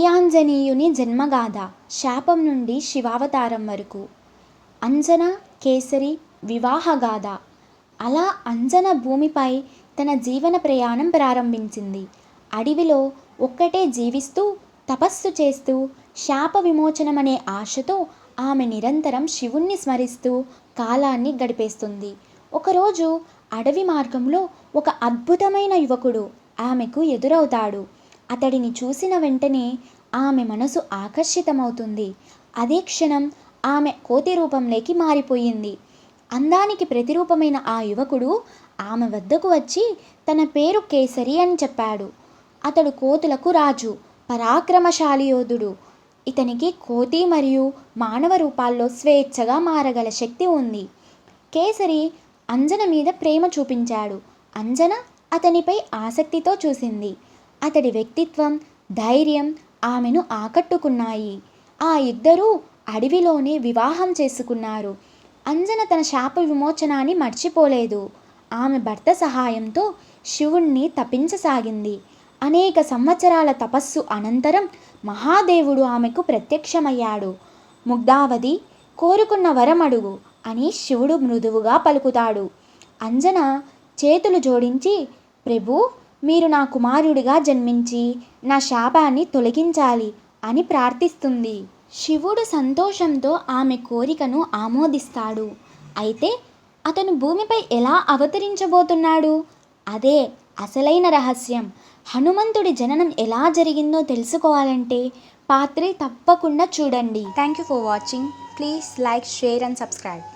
వీరాంజనేయుని జన్మగాథ శాపం నుండి శివావతారం వరకు. అంజన కేసరి వివాహగాథ. అలా అంజన భూమిపై తన జీవన ప్రయాణం ప్రారంభించింది. అడవిలో ఒక్కటే జీవిస్తూ తపస్సు చేస్తూ శాప విమోచనమనే ఆశతో ఆమె నిరంతరం శివుణ్ణి స్మరిస్తూ కాలాన్ని గడిపేస్తుంది. ఒకరోజు అడవి మార్గంలో ఒక అద్భుతమైన యువకుడు ఆమెకు ఎదురవుతాడు. అతడిని చూసిన వెంటనే ఆమె మనసు ఆకర్షితమవుతుంది. అదే క్షణం ఆమె కోతి రూపంలోకి మారిపోయింది. అందానికి ప్రతిరూపమైన ఆ యువకుడు ఆమె వద్దకు వచ్చి తన పేరు కేసరి అని చెప్పాడు. అతడు కోతులకు రాజు పరాక్రమశాలి యోధుడు. ఇతనికి కోతి మరియు మానవ రూపాల్లో స్వేచ్ఛగా మారగల శక్తి ఉంది. కేసరి అంజన మీద ప్రేమ చూపించాడు. అంజన అతనిపై ఆసక్తితో చూసింది. అతడి వ్యక్తిత్వం ధైర్యం ఆమెను ఆకట్టుకున్నాయి. ఆ ఇద్దరూ అడవిలోనే వివాహం చేసుకున్నారు. అంజన తన శాప విమోచనాన్ని మర్చిపోలేదు. ఆమె భర్త సహాయంతో శివుణ్ణి తపించసాగింది. అనేక సంవత్సరాల తపస్సు అనంతరం మహాదేవుడు ఆమెకు ప్రత్యక్షమయ్యాడు. ముగ్ధావధి కోరుకున్న వరం అడుగు అని శివుడు మృదువుగా పలుకుతాడు. అంజన చేతులు జోడించి ప్రభు మీరు నా కుమారుడిగా జన్మించి నా శాపాన్ని తొలగించాలి అని ప్రార్థిస్తుంది. శివుడు సంతోషంతో ఆమె కోరికను ఆమోదిస్తాడు. అయితే అతను భూమిపై ఎలా అవతరించబోతున్నాడు? అదే అసలైన రహస్యం. హనుమంతుడి జననం ఎలా జరిగిందో తెలుసుకోవాలంటే పాత్రి తప్పకుండా చూడండి. Thank you for watching please like share and subscribe